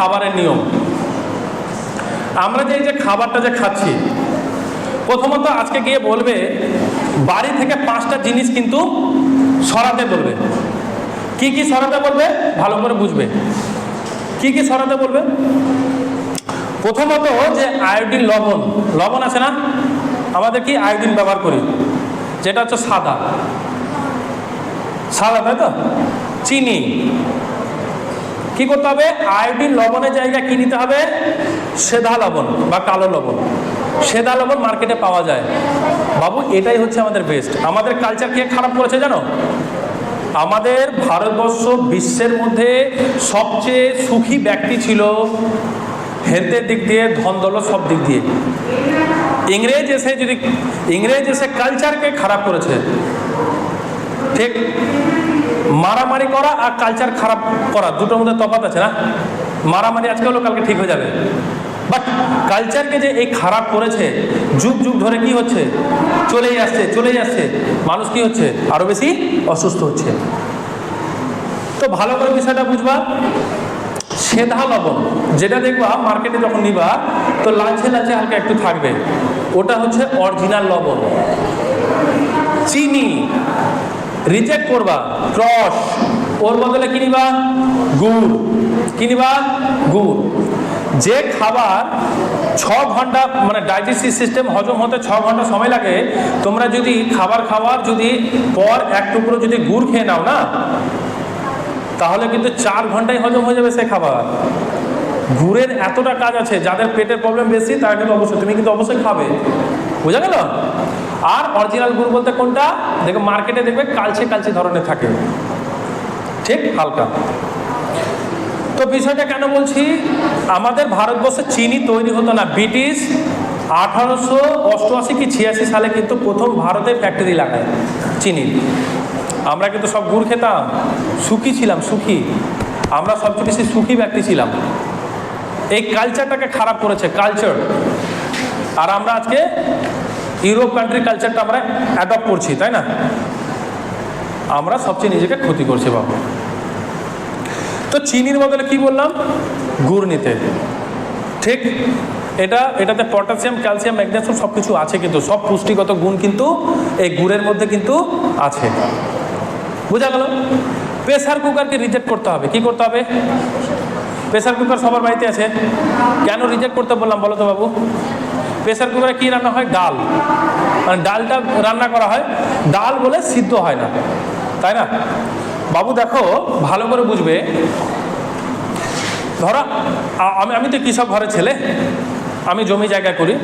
খাবারের নিয়ম। আমরা যে এই যে খাবারটা যে খাচ্ছি, প্রথমত আজকে গিয়ে বলবে, বাড়ি থেকে পাঁচটা জিনিস কিন্তু সরাতে বলবে। কি কি সরাতে বলবে? ভালো করে বুঝবে। কি কি সরাতে বলবে? প্রথমত যে আয়োডিন লবণ। লবণ আছে না? আমাদের কি আয়োডিন ব্যবহার করি? যেটা হচ্ছে সাদা। সাদা, তাই তো? চিনি। কি করতে হবে? আয়োডিন লবণের জায়গায় কি নিতে হবে? সেধা লবণ বা কালো লবণ। সেধা লবণ মার্কেটে পাওয়া যায়। বাবু, এটাই হচ্ছে আমাদের বেস্ট আমাদের কালচার কে খারাপ করেছে জানো? আমাদের ভারতবর্ষ বিশ্বের মধ্যে সবচেয়ে সুখী ব্যক্তি ছিল হেলথের দিক দিয়ে ধন দৌলত সব দিক দিয়ে। ইংরেজ এসে যদি, ইংরেজ এসে কালচারকে খারাপ করেছে ঠিক। মারামারি করা আর কালচার খারাপ করা, দুটোর মধ্যে তফাৎ আছে না? মারামারি আজকে হলো, কালকে ঠিক হয়ে যাবে। বাট কালচারকে যে এই খারাপ করেছে, যুগ যুগ ধরে কি হচ্ছে? চলেই আসছে চলেই আসছে। মানুষ কি হচ্ছে? আরও বেশি অসুস্থ হচ্ছে। তো ভালো করে বিষয়টা বুঝবা। সেধা লবণ, যেটা দেখবা মার্কেটে যখন নিবা, তো লালচে লালচে হালকা একটু থাকবে। ওটা হচ্ছে অরিজিনাল লবণ। চিনি। রিজেক্ট করবা। ক্রস ওর বদলে কিনিবা গুড়। কিনিবা গুড়। যে খাবার ছ ঘণ্টা মানে ডাইজেস্টিভ সিস্টেম হজম হতে ছ ঘণ্টা সময় লাগে, তোমরা যদি খাবার খাওয়ার যদি পর এক টুকরো যদি গুড় খেয়ে নাও না, তাহলে কিন্তু চার ঘন্টায় হজম হয়ে যাবে সে খাবার। গুড়ের এতটা কাজ আছে, যাদের পেটের প্রবলেম বেশি, তারা কিন্তু অবশ্যই, তুমি কিন্তু অবশ্যই খাবে। বোঝা গেল? আর অরিজিনাল গুড় বলতে কোনটা? দেখবে মার্কেটে দেখবে কালচে কালচে ধরনের থাকে। ঠিক? হালকা। তো বিষয়টা কেন বলছি? আমাদের ভারতবর্ষে চিনি তৈরি হতো না। ব্রিটিশ আঠারোশো অষ্টআশি কি ছিয়াশি সালে কিন্তু প্রথম ভারতে ফ্যাক্টরি লাগায় চিনির আমরা কিন্তু সব গুড় খেতাম। সুখী ছিলাম, সুখী। আমরা সবচেয়ে বেশি সুখী ব্যক্তি ছিলাম। এই কালচারটাকে খারাপ করেছে কালচার আর আমরা আজকে ইউরোপ কান্ট্রি কালচারটা আমরা অ্যাডপ্ট করছি, তাই না? আমরা সবচেয়ে নিজেকে ক্ষতি করছি, বাবু। তো চিনির বদলে কি বললাম? গুড় নিতে ঠিক? এটা, এটাতে পটাশিয়াম ক্যালসিয়াম ম্যাগনেসিয়াম সব কিছু আছে কিন্তু, সব পুষ্টিগত গুণ কিন্তু এই গুড়ের মধ্যে কিন্তু আছে। বোঝা গেল? প্রেসার কুকারকে রিজেক্ট করতে হবে। কি করতে হবে? প্রেসার কুকার সবার বাড়িতে আছে। কেন রিজেক্ট করতে বললাম বলো তো বাবু? প্রেসার কুকারে কী রান্না হয়? ডাল। মানে ডালটা রান্না করা হয়। ডাল বলে সিদ্ধ হয় না। তাই না? বাবু দেখো, ভালো করে বুঝবে। ধরো আমি আমি তো কৃষক ঘরের ছেলে। আমি জমি জায়গা করি।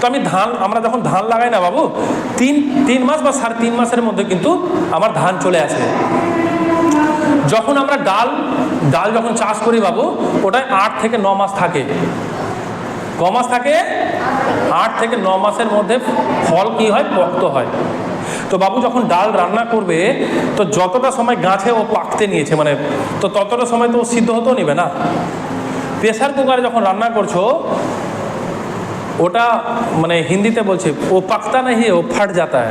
তো আমি ধান, আমরা যখন ধান লাগাই না বাবু, তিন তিন মাস বা সাড়ে তিন মাসের মধ্যে কিন্তু আমার ধান চলে আসে। যখন আমরা ডাল ডাল যখন চাষ করি বাবু, ওটায় আট থেকে ন মাস থাকে। ক মাস থাকে? আট থেকে ন মাসের মধ্যে ফল কি হয়? পক্ত হয়। তো বাবু যখন ডাল রান্না করবে, তো যতটা সময় গাছে ও পাকতে নিয়েছে মানে তো ততটা সময় তো সিদ্ধ হতেও নেবে না। প্রেসার কুকারে যখন রান্না করছ, ওটা মানে হিন্দিতে বলছে, ও পাকতা নাহি, ও ফাট যাতা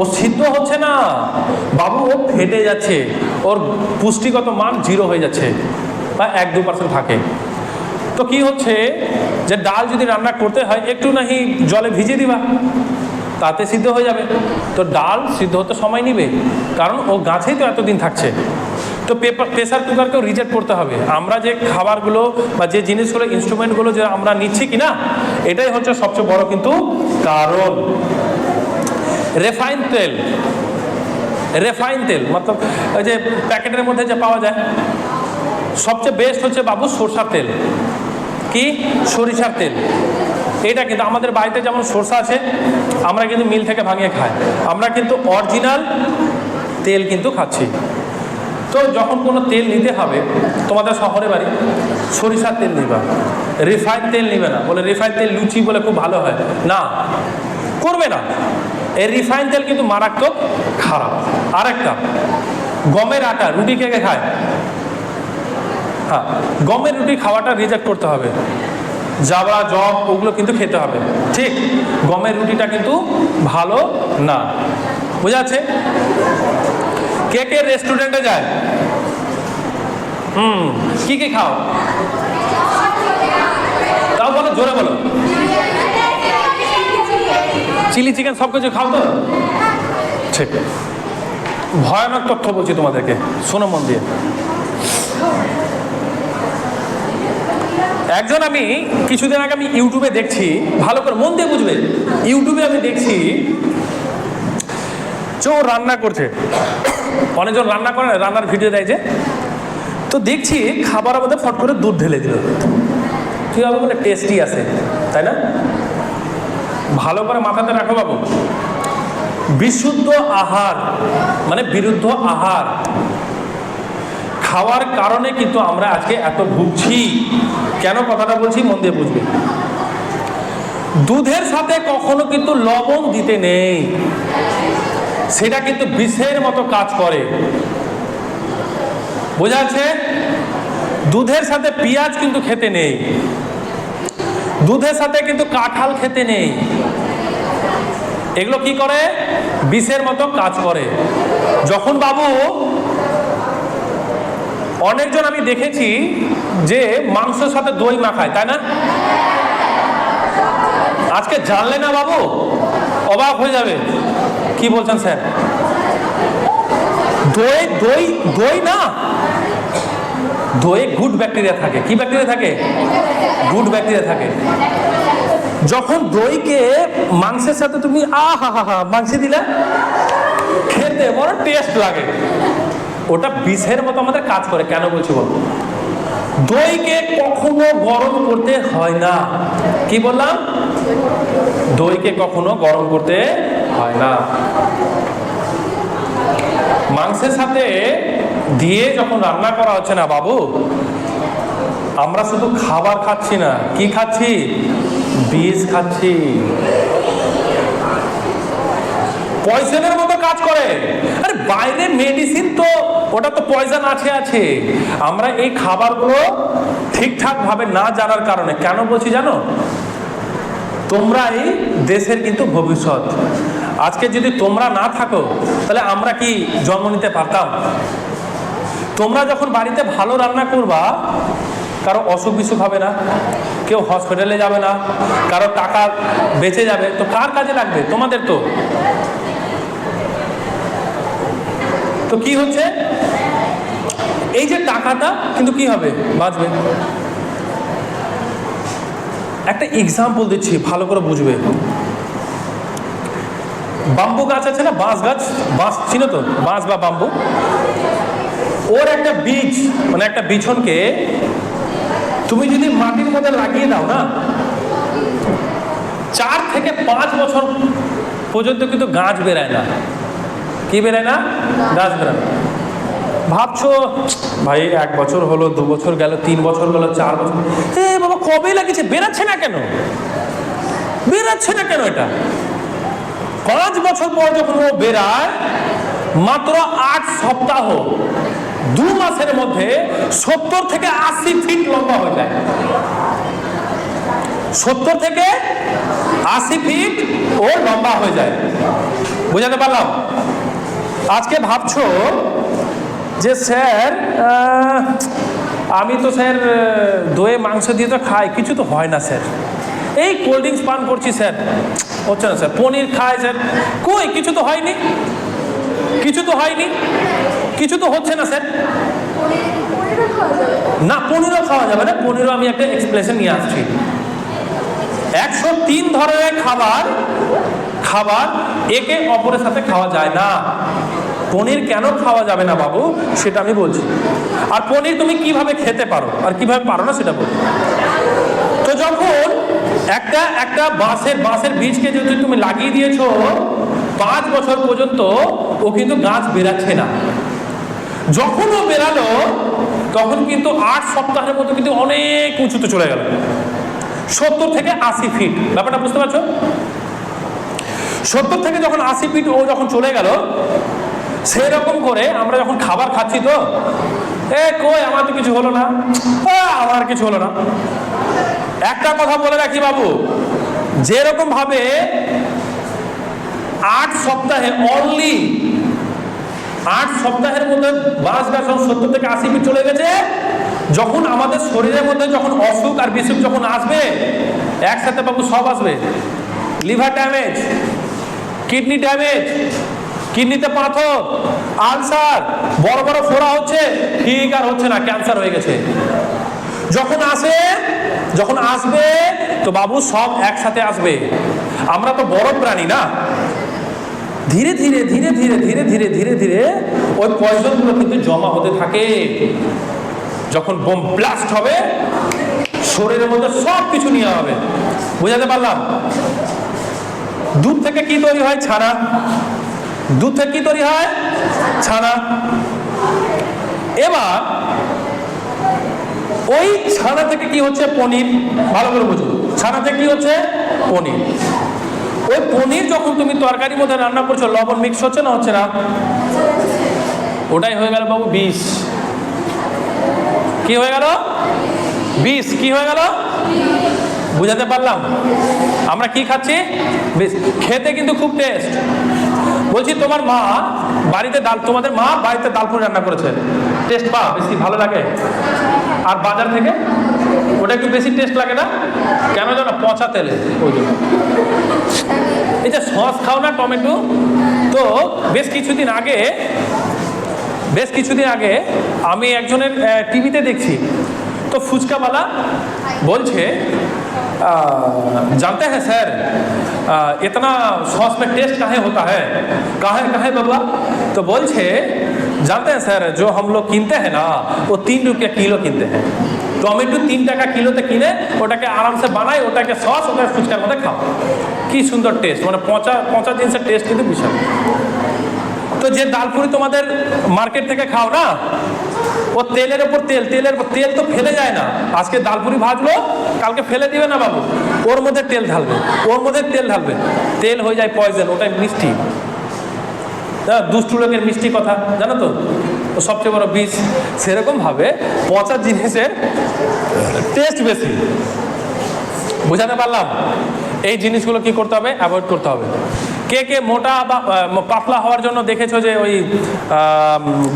ও সিদ্ধ হচ্ছে না। বাবু, ও ফেটে যাচ্ছে। ওর পুষ্টিগত মান জিরো হয়ে যাচ্ছে। বা এক দু পার্সেন্ট থাকে। তো কি হচ্ছে যে ডাল যদি রান্না করতে হয়, একটু নাহি জলে ভিজিয়ে দিবা, তাতে সিদ্ধ হয়ে যাবে। তো ডাল সিদ্ধ হতে সময় নিবে, কারণ ও গাছেই তো এতদিন থাকছে। তো পেপার প্রেসার কুকারকেও রিজেক্ট করতে হবে। আমরা যে খাবারগুলো বা যে জিনিসগুলো ইনস্ট্রুমেন্টগুলো যে আমরা নিচ্ছি কি না এটাই হচ্ছে সবচেয়ে বড় কিন্তু কারণ। রেফাইন তেল। রেফাইন তেল, মতলব ওই যে প্যাকেটের মধ্যে যে পাওয়া যায়, সবচেয়ে বেস্ট হচ্ছে বাবু সরষার তেল। কি? সরিষার তেল। এটা কিন্তু আমাদের বাড়িতে যেমন সরষা আছে, আমরা কিন্তু মিল থেকে ভাঙিয়ে খাই। আমরা কিন্তু অরিজিনাল তেল কিন্তু খাচ্ছি। তো যখন কোনো তেল নিতে হবে, তোমাদের শহরে বাড়ি, সরিষার তেল নিবা। রিফাইন তেল নিবে না। বলে রিফাইন তেল লুচি বলে খুব ভালো হয়। না, করবে না। এই রিফাইন তেল কিন্তু মারাত্মক খারাপ। আরেকটা, গমের আটা, রুটি কে খায়? হ্যাঁ গমের রুটি খাওয়াটা রিজেক্ট করতে হবে। জাবড়া, জব, ওগুলো কিন্তু খেতে হবে। ঠিক, গমের রুটিটা কিন্তু ভালো না। বোঝা যাচ্ছে? কে কে রেস্টুরেন্টে যায়? হুম, কি কি খাও? তাও বলো, জোরে বলো। চিলি চিকেন সব কিছু খাও তো? ঠিক। ভয়ানক তথ্য বলছি তোমাদেরকে। শোনো মন দিয়ে। একজন আমি কিছুদিন আগে আমি ইউটিউবে দেখছি, ভালো করে মন দিয়ে বুঝবে ইউটিউবে আমি দেখছি ও রান্না করছে। অনেকজন রান্না করে, রান্নার ভিডিও দেয় যে, তো দেখছি খাবারের মধ্যে ফট করে দুধ ঢেলে দিল। ঠিক হবে মানে টেস্টি আছে, তাই না? ভালো করে মাথাতে রাখো বাবু। বিশুদ্ধ আহার মানে বিরুদ্ধ আহার। খাওয়ার কারণে কিন্তু আমরা আজকে এত ভুগছি। কেন কথাটা বলছি? মন দিয়ে বুঝবে। দুধের সাথে কখনো কিন্তু লবণ দিতে নেই। সেটা কিন্তু বিষের মতো কাজ করে। বোঝা যাচ্ছে? দুধের সাথে পেঁয়াজ কিন্তু খেতে নেই। দুধের সাথে কিন্তু কাঁঠাল খেতে নেই। এগুলো কি করে? বিষের মতো কাজ করে। যখন বাবু অনেকজন আমি দেখেছি যে মাংসের সাথে দই মাখায় তাই না? আজকে জানলে না বাবু, অবাক হয়ে যাবে। কি বলছেন স্যার? দই দই দই না? দই গুড ব্যাকটেরিয়া থাকে। কি ব্যাকটেরিয়া থাকে? গুড ব্যাকটেরিয়া থাকে। যখন দইকে মাংসের সাথে তুমি আ হা হা হা মাংসে দিলে, খেতে বড় টেস্ট লাগে। ওটা বিষের মতো আমাদের কাজ করে, কেন বলছি বল? দইকে কখনো গরম করতে হয় না। কি বললাম? দইকে কখনো গরম করতে হয় না। মাংসের সাথে দিয়ে যখন রান্না করা হচ্ছে না বাবু, আমরা শুধু খাবার খাচ্ছি না। কি খাচ্ছি? বীজ খাচ্ছি। পয়সনের মতো কাজ করে। আরে বাইরে মেডিসিন ওটা তো পয়জন আছে আছে। আমরা এই খাবারগুলো ঠিকঠাক ভাবে না জানার কারণে, কেন বলছি জানো? তোমরাই দেশের কিন্তু ভবিষ্যৎ। আজকে যদি তোমরা না থাকো, তাহলে আমরা কি জন্ম নিতে পারতাম? তোমরা যখন বাড়িতে ভালো রান্না করবা, কারও অসুখ বিসুখ হবে না, কেউ হসপিটালে যাবে না, কারও টাকা বেঁচে যাবে, তো কার কাজে লাগবে? তোমাদের তো। তো কি হচ্ছে? এই যে টাকাটা, কিন্তু কি হবে? বাঁচবে। একটা এক্সাম্পল দিচ্ছি, ভালো করে বুঝবে। বাম্বু গাছ আছে না? বাঁশ গাছ? বাঁশ চিনো তো? বাঁশ বা বাম্বু? ওর একটা বীজ মানে একটা বিছনকে তুমি যদি মাটির মধ্যে লাগিয়ে দাও না, চার থেকে পাঁচ বছর পর্যন্ত কিন্তু গাছ বেরায় না। কি বেরোয় না? গাছ বেরায়। ভাবছ, ভাই, এক বছর হলো, দু বছর গেল, তিন বছর গেল, চার বছর। এ বাবা, কবে লাগিয়েছে? বেরাচ্ছে না কেন? বেরাচ্ছে না কেন এটা? পাঁচ বছর পর যখন ও বেরায়, মাত্র আট সপ্তাহ, দু মাসের মধ্যে সত্তর থেকে আশি ফিট লম্বা হয়ে যায়। সত্তর থেকে আশি ফিট ও লম্বা হয়ে যায়। বুঝাতে পারলাম? আজকে ভাবছ যে স্যার আমি তো স্যার দইয়ে মাংস দিয়ে তো খাই, কিছু তো হয় না স্যার। এই কোল্ড ড্রিঙ্কস পান করছি স্যার। হচ্ছে না স্যার, পনির খায় স্যার। কই, কিছু তো হয়নি? কিছু তো হয়নি? কিছু তো হচ্ছে না স্যার। না, পনিরও খাওয়া যাবে না, পনিরও আমি একটা এক্সপ্লেশন নিয়ে আসছি। একশো তিন ধরনের খাবার খাবার একে অপরের সাথে খাওয়া যায় না। পনির কেন খাওয়া যাবে না বাবু? সেটা আমি বলছি। আর পনির তুমি কীভাবে খেতে পারো? আর কীভাবে পারো না সেটা বলছি। তো যখন একটা একটা বাঁশের বাঁশের বীজকে যদি তুমি লাগিয়ে দিয়েছ, পাঁচ বছর পর্যন্ত ও কিন্তু গাছ বেরাচ্ছে না। যখন ও বেরালো তখন কিন্তু আট সপ্তাহের মধ্যে কিন্তু অনেক উঁচুতে চলে গেল। সত্তর থেকে আশি ফিট ব্যাপারটা বুঝতে পারছ? সত্তর থেকে যখন আশি ফিট ও যখন চলে গেল সেই রকম করে আমরা যখন খাবার খাচ্ছি তো, এ কই, আমার তো কিছু হলো না। আমার কিছু হলো না। একটা কথা বলে রাখি বাবু, যেরকম ভাবে আট সপ্তাহে অনলি আট সপ্তাহের মধ্যে বাস গাছ সত্তর থেকে আশি ফিট চলে গেছে, যখন আমাদের শরীরের মধ্যে যখন অসুখ আর বিসুখ যখন আসবে, একসাথে বাবু সব আসবে। লিভার ড্যামেজ কিডনি ড্যামেজ কিডনিতে পাথর। আলসার বড় বড় ফোড়া হচ্ছে, ঠিক আর হচ্ছে না, ক্যান্সার হয়ে গেছে। যখন আসে, যখন আসবে, তো বাবু সব একসাথে আসবে। আমরা তো বড় প্রাণী না। ধীরে ধীরে ধীরে ধীরে ধীরে ধীরে ধীরে ধীরে ওই পয়জনগুলো কিন্তু জমা হতে থাকে। যখন বোম ব্লাস্ট হবে, শরীরের মধ্যে সব কিছু নিয়ে হবে। বোঝাতে পারলাম? দুধ থেকে কি তৈরি হয়? ছানা। দুধ থেকে কি তৈরি হয়? ছানা। এবার ওই ছানা থেকে কি হচ্ছে? পনির। ভালো করে বুঝুন। ছানা থেকে কি হচ্ছে? পনির। ওই পনির যখন তুমি তরকারির মধ্যে রান্না করছ, লবণ মিক্স হচ্ছে না হচ্ছে না? ওটাই হয়ে গেল বাবু বিষ। কি হয়ে গেল? বিষ। কি হয়ে গেল? বুঝাতে পারলাম। আমরা কি খাচ্ছি? খেতে কিন্তু খুব টেস্ট বলছি তোমার মা বাড়িতে ডাল, তোমাদের মা বাড়িতে ডাল পুরি রান্না করেছে। টেস্ট পা বেশি ভালো লাগে? আর বাজার থেকে? ওটা একটু বেশি টেস্ট লাগে না? কেন জানো? পচা তেলে। ওই জন্য। এই যে সস খাও না টমেটো, তো বেশ কিছুদিন আগে, বেশ কিছুদিন আগে আমি একজনের টিভিতে দেখছি। তো ফুচকাওয়ালা বলছে जानते हैं सर इतना सॉस में टेस्ट काहे होता है? काहे काहे बबुआ? तो बोल छे जानते हैं सर, जो हम लोग কিনতে हैं ना, वो तीन रुपया किलो कीनते हैं। টমেটো তিন টাকা কিলোতে কিনে ওটাকে আরামসে বানাই ওটাকে সস ওটাকে ফুচকার মধ্যে খাও কি সুন্দর টেস্ট মানে পচা পচা জিনিসের টেস্ট কিন্তু বিশাল তো যে ডালপুরি তোমাদের মার্কেট থেকে খাও না ও তেলের ওপর তেল, তেলের তেল তো ফেলে যায় না। আজকে ডালপুরি ভাজলো, কালকে ফেলে দিবে না বাবু। ওর মধ্যে তেল ঢালবে, ওর মধ্যে তেল ঢালবে। তেল হয়ে যায় পয়জন ওটাই মিষ্টি। হ্যাঁ দুষ্টু লোকের মিষ্টি কথা, জানো তো? সবচেয়ে বড় বিষ। সেরকম ভাবে পচা জিনিসের টেস্ট বেশি। বুঝাতে পারলাম? এই জিনিসগুলো কি করতে হবে? অ্যাভয়েড করতে হবে। কে কে মোটা বা পাতলা হওয়ার জন্য দেখেছ যে ওই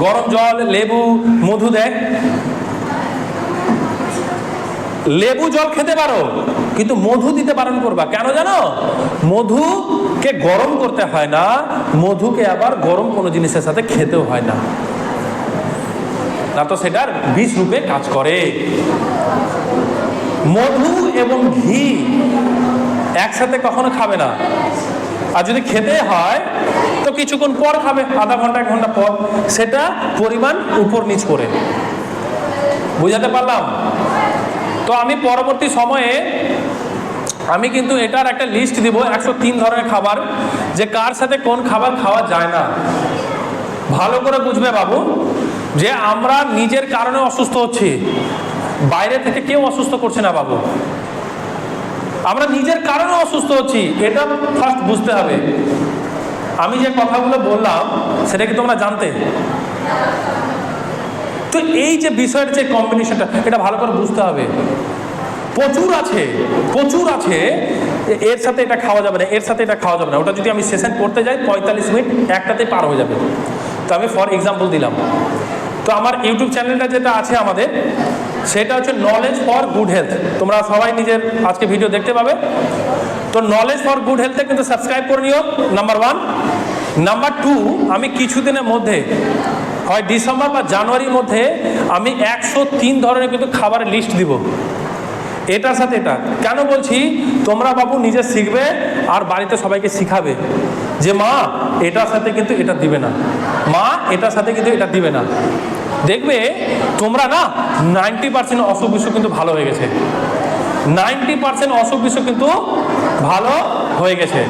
গরম জল, লেবু, মধু দেয়? লেবু জল খেতে পারো, কিন্তু মধু দিতে বারণ করবা। কেন জানো? মধুকে গরম করতে হয় না, মধুকে আবার গরম কোনো জিনিসের সাথে খেতেও হয় না। না তো সেটার বিষ রূপে কাজ করে। মধু এবং ঘি একসাথে কখনো খাবে না। আর যদি খেতে হয়, তো কিছুক্ষণ পর খাবে, আধা ঘণ্টা, এক ঘণ্টা পর। সেটা পরিমাণ উপর নিচ করে। বুঝাতে পারলাম? তো আমি পরবর্তী সময়ে আমি কিন্তু এটার একটা লিস্ট দিব, একশো তিন ধরনের খাবার, যে কার সাথে কোন খাবার খাওয়া যায় না। ভালো করে বুঝবে বাবু, যে আমরা নিজের কারণে অসুস্থ হচ্ছি। বাইরে থেকে কেউ অসুস্থ করছে না বাবু। আমরা নিজের কারণে অসুস্থ হচ্ছি, এটা ফার্স্ট বুঝতে হবে। আমি যে কথাগুলো বললাম, সেটা কি তোমরা জানতে? তো এই যে বিষয়ের যে কম্বিনেশনটা এটা ভালো করে বুঝতে হবে। প্রচুর আছে প্রচুর আছে এর সাথে এটা খাওয়া যাবে না, এর সাথে এটা খাওয়া যাবে না। ওটা যদি আমি সেশন করতে যাই, পঁয়তাল্লিশ মিনিট, একটাতেই পার হয়ে যাবে। তো আমি ফর এক্সাম্পল দিলাম। তো আমার ইউটিউব চ্যানেলটা যেটা আছে আমাদের সেটা হচ্ছে নলেজ ফর গুড হেলথ তোমরা সবাই নিজের আজকে ভিডিও দেখতে পাবে। তো নলেজ ফর গুড হেলথে কিন্তু সাবস্ক্রাইব করে নিও নাম্বার ওয়ান নাম্বার টু আমি কিছুদিনের মধ্যে, হয় ডিসেম্বর বা জানুয়ারির মধ্যে, আমি একশো তিন ধরনের কিন্তু খাবারের লিস্ট দিব। এটার সাথে এটা। কেন বলছি? তোমরা বাবু নিজে শিখবে আর বাড়িতে সবাইকে শিখাবে যে মা, এটার সাথে কিন্তু এটা দিবে না। মা, এটার সাথে কিন্তু এটা দিবে না। দেখবে তোমরা না নাইনটি পার্সেন্ট অসুখ বিসুখ কিন্তু ভালো হয়ে গেছে। নাইনটি পার্সেন্ট অসুখ বিসুখ কিন্তু ভালো হয়ে গেছে।